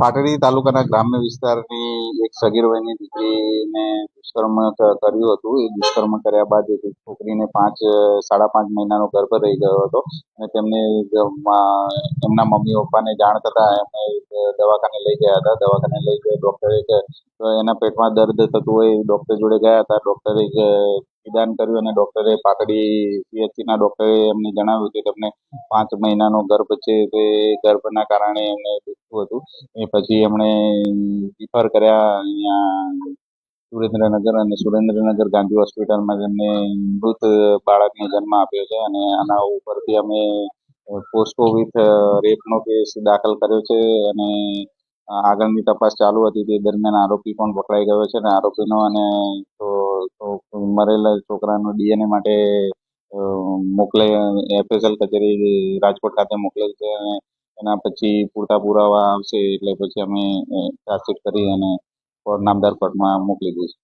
પાટડી તાલુકાના ગ્રામ્ય વિસ્તારની એક સગીર વયની દીકરીને દુષ્કર્મ કર્યું હતું. એ દુષ્કર્મ કર્યા બાદ એ છોકરીને પાંચ, સાડા પાંચ મહિનાનો ગર્ભ રહી ગયો હતો અને તેમને એમના મમ્મી પપ્પાને જાણ થતા એમને દવાખાને લઈ ગયા હતા. દવાખાને લઈ ગયા. ડૉક્ટરે એના પેટમાં દર્દ થતું હોય ડૉક્ટર જોડે ગયા હતા. ડૉક્ટરે નિદાન કર્યું અને ડૉક્ટરે પાટડી પીએચસીના ડૉક્ટરે એમને જણાવ્યું કે તમને પાંચ મહિનાનો ગર્ભ છે. તે ગર્ભના કારણે એમને દુખતું હતું. એ પછી એમણે રિફર કર્યા અહીંયા સુરેન્દ્રનગર અને સુરેન્દ્રનગર ગાંધી હોસ્પિટલમાં તેમને મૃત બાળકને જન્મ આપ્યો છે અને આના ઉપરથી અમે પોસ્કો વિથ રેપનો કેસ દાખલ કર્યો છે અને આગળની તપાસ ચાલુ હતી. તે દરમિયાન આરોપી પણ પકડાઈ ગયો છે અને આરોપીનો અને મરેલા છોકરાનો ડીએનએ માટે મોકલે, એફએસએલ કચેરી રાજકોટ ખાતે મોકલેલ છે અને એના પછી પૂરતા પુરાવા આવશે એટલે પછી અમે ચાર્જશીટ કરી અને નામદાર કોર્ટમાં મોકલી દઈશું.